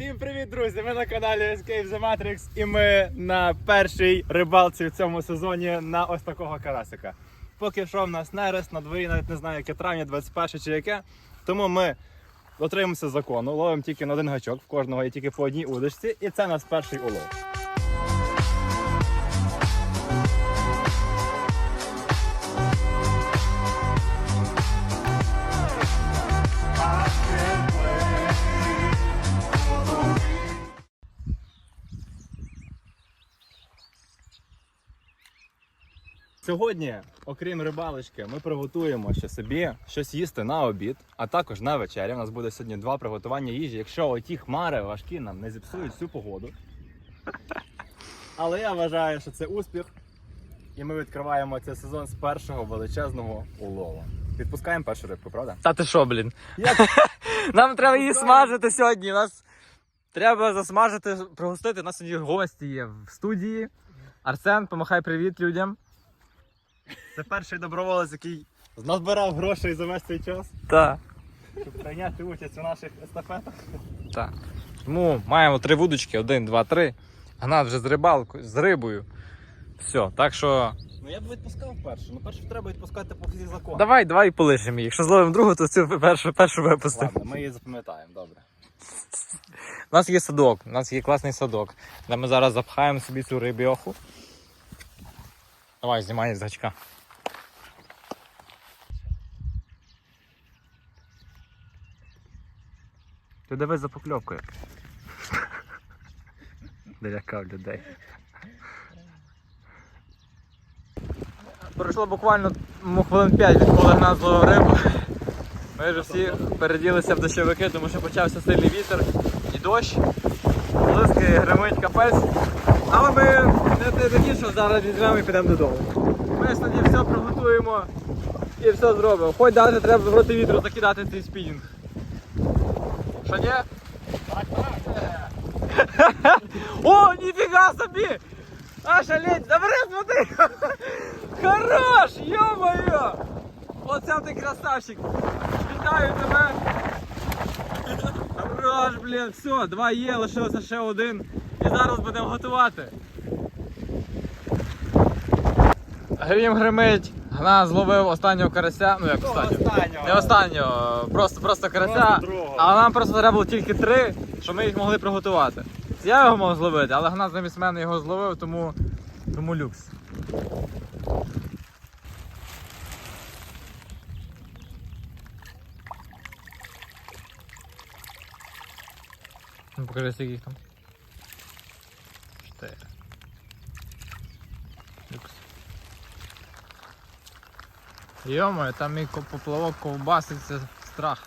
Всім привіт, друзі! Ми на каналі Escape the Matrix і ми на першій рибалці в цьому сезоні на ось такого карасика. Поки що в нас нерест на дворі, навіть не знаю, яке травня, 21 чи яке. Тому ми дотримуємося закону, ловимо тільки на один гачок, в кожного є тільки по одній удочці, і це наш перший улов. Сьогодні, окрім рибалочки, ми приготуємо ще собі щось їсти на обід, а також на вечерю. У нас буде сьогодні два приготування їжі. Якщо оті хмари важкі нам не зіпсують всю погоду. Але я вважаю, що це успіх. І ми відкриваємо цей сезон з першого величезного улову. Відпускаємо першу рибку, правда? Та ти що, блін? Як? Нам треба її смажити сьогодні. Нас треба засмажити, пригостити. У нас сьогодні гості є в студії. Арсен, помахай привіт людям. Це перший доброволець, який назбирав грошей за весь цей час, Так. щоб прийняти участь у наших естафетах. Так. Тому маємо три вудочки: один, два, три. Гнат вже з рибалкою, з рибою. Все, так що. Ну я б відпускав першу. Ну першу треба відпускати по всіх законах. Давай, давай полишимо її. Якщо зловимо другу, то цю першу, першу випустимо. Ладно, ми її запам'ятаємо, добре. У нас є садок, у нас є класний садок, де ми зараз запхаємо собі цю рибьоху. Давай, знімай з. Ти дивись за покльовкою. Долякав людей. Пройшло буквально ну, хвилин 5 відколи нас зловив рибу. Ми вже всі переділися в дощовики, тому що почався сильний вітер і дощ. Блискає, гримить капець. Але ми не що зараз візьмемо і підемо додому. Ми сьогодні все приготуємо і все зробимо. Хоч навіть треба проти вітру закидати цей спінінг. Що ні? О, ніфіга собі! А шалеть, забери, смотри! Хорош! Ё-моё! Оце ти красавчик! Вітаю тебе! Хорош, блін, все, два є, лишилося ще один. І зараз будемо готувати. Грім гримить, Гна зловив останнього карася. Ну як останнього? останнього. Не останнього, просто, просто карася. Але нам просто треба було тільки три, щоб ми їх могли приготувати. Я його мав зловити, але Гна замість мене його зловив, тому, тому люкс. Ну, покажи, скільки їх там. Чотири. Люкс. Йомо, там мій поплавок ковбаситься страх.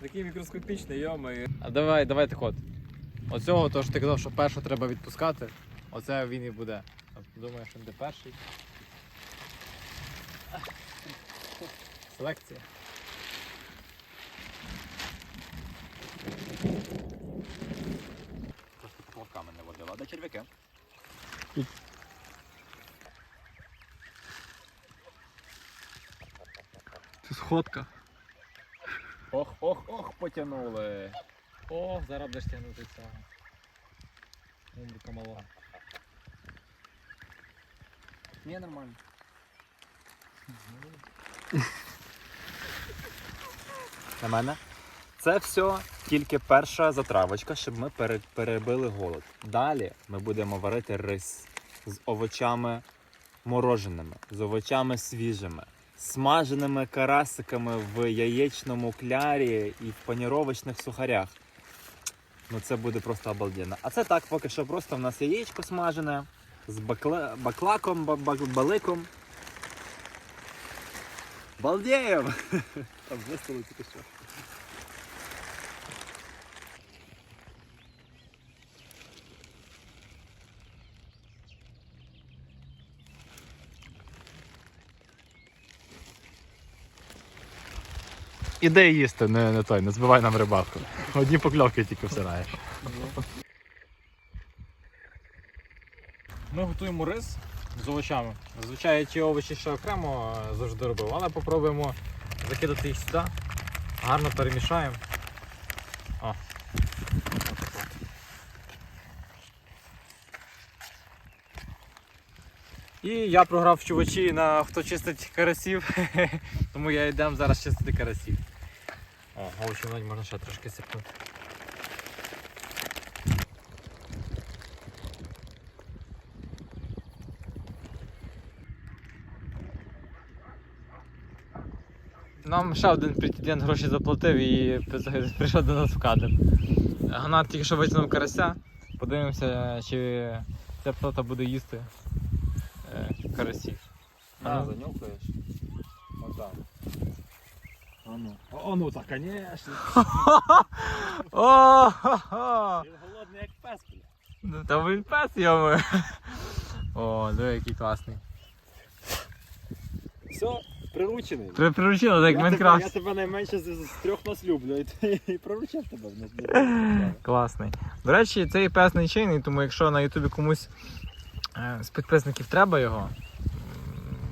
Такий мікроскопічний, йомо. А давай, давай так от. Оцього, то що ти казав, що першу треба відпускати, оце він і буде. Думаєш, він де перший? Селекція. Просто поплавками не водила. А де черв'яки? Це сходка. Ох, ох, ох, потягнули. О, зараз будеш тягнути цього. Мумбика мала. Ні, нормально. На мене. Це все тільки перша затравочка, щоб ми перебили голод. Далі ми будемо варити рис з овочами мороженими, з овочами свіжими, смаженими карасиками в яєчному клярі і в паніровочних сухарях. Ну це буде просто обалденно. А це так, поки що просто в нас яєчко смажене з бакла... баклаком, ба- ба- баликом. Балдеєм! Там весело тільки що. Іде їсти, не, не той, не збивай нам рибалку. Одні покльовки тільки всираєш. Ми готуємо рис з овочами. Зазвичай ті овочі ще окремо завжди робив, але попробуємо закидати їх сюди. Гарно перемішаємо. О. І я програв чувачі на хто чистить карасів, тому я йдемо зараз чистити карасів. Овочі навіть можна ще трошки сипнути. Нам ще один претендент гроші заплатив і прийшов до нас в кадр. Гнат тільки що витягнув карася. Подивимося, чи ця птата буде їсти е, карасів. На, занюхаєш. Отак. А ну. О, ну так, конечно. Він голодний як пес, бля. Ну, Та він пес йому. О, диви, який класний. Все, приручений. При- Приручило, так як Я тебе, я Майнкрафт. тебе найменше з, з трьох нас люблю, і, ти- і приручив тебе. в нас. Класний. До речі, цей пес не чийний, тому якщо на Ютубі комусь е, з підписників треба його,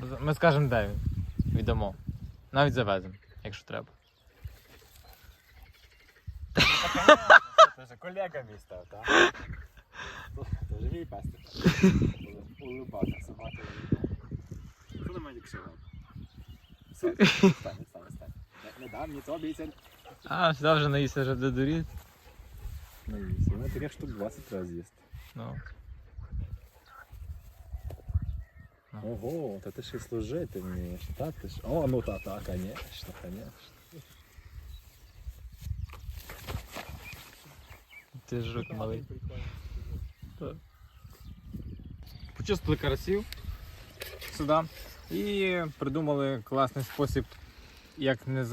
м, ми скажемо, де він. Віддамо. Навіть завеземо, якщо треба. Це ж колега мій став, так? Це ж мій пес тепер. Улибака, собака. Що на мене кшива? Все, стань, стань, стань. Не- дам ні тобі, це А, сюди вже наїсти вже до дуріт. не їсть. Таких штук 20 разів з'їсти. Ну. Ого, та ти ще й служити вмієш. Та ти ж. О, ну та, та, конечно, конечно. Ти жук малий. Почистили карасів сюди і придумали класний спосіб, як не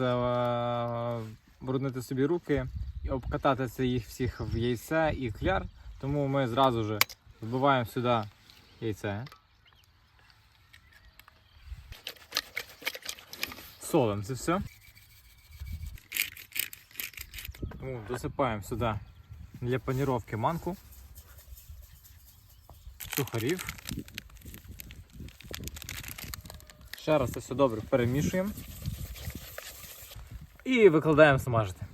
забруднити собі руки і обкатати це їх всіх в яйце і кляр. Тому ми зразу же збиваємо сюди яйце. Солимо це все. Тому досипаємо сюди для паніровки манку, сухарів. Ще раз це все добре перемішуємо і викладаємо смажити.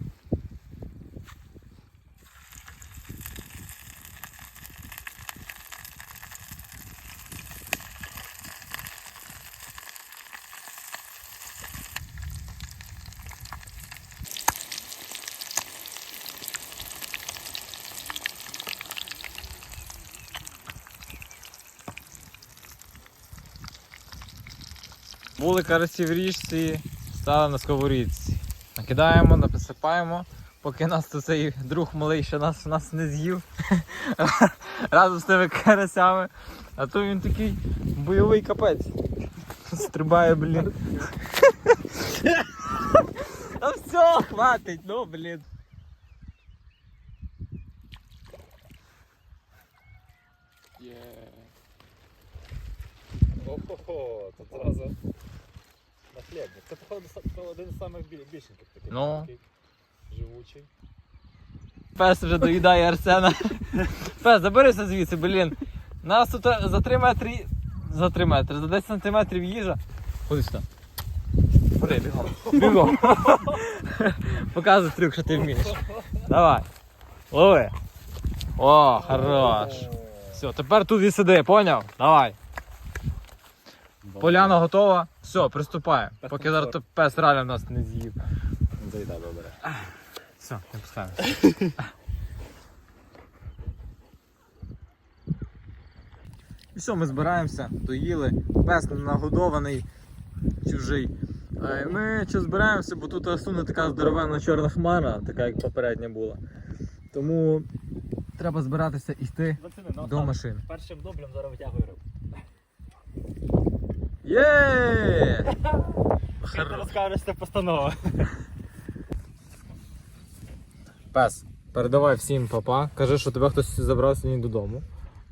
Були карасі в річці, стали на сковорідці. Накидаємо, написипаємо, поки нас тут цей друг малий ще нас, нас не з'їв разом з тими карасями. А то він такий бойовий капець. Стрибає, блін. А все, хватить, ну блін. Ого, тут одразу на хлібник. Це, походу, один з самих більшеньких таких. Ну. такий Живучий. Пес вже доїдає Арсена. Пес, заберися звідси, блін. Нас тут за 3 метри. За 3 метри, за 10 сантиметрів їжа. Ходи сюди. Ходи, бігом. Бігом. Показуй трюк, що ти вмієш. Давай. Лови. О, хорош. Все, тепер тут і сиди, поняв? Давай. Поляна готова. Все, приступаємо. Поки зараз то пес реально нас не з'їв. Зайда, добре. Все, не пускаємо. І все, ми збираємося, доїли, пес нагодований, чужий. Ми що збираємося, бо тут асуне така здоровенна чорна хмара, така як попередня була. Тому треба збиратися йти до машин. Першим дублем зараз витягую рибу. Є! Розкажеш, це постанова. Пес, передавай всім папа. Кажи, що тебе хтось забрав сьогодні додому.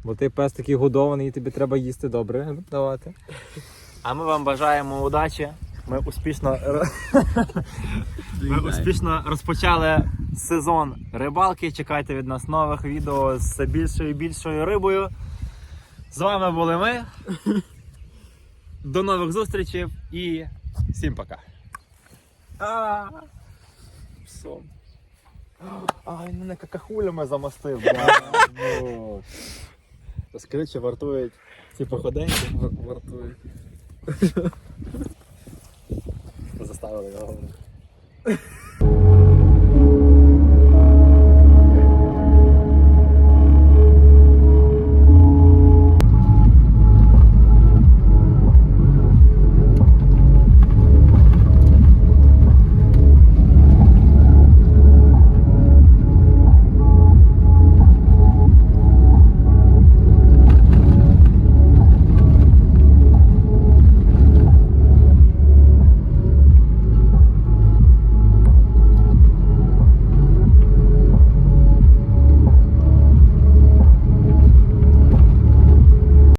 Бо ти пес такий годований і тобі треба їсти добре давати. А ми вам бажаємо удачі. Ми успішно, ми успішно розпочали сезон рибалки. Чекайте від нас нових відео з все більшою і більшою рибою. З вами були ми. До нових зустрічей і всім пока. А, Сон. Ай, мене какахулями замастив. Ну. Скажи, вартують ці походеньки? Вартують. Заставили його.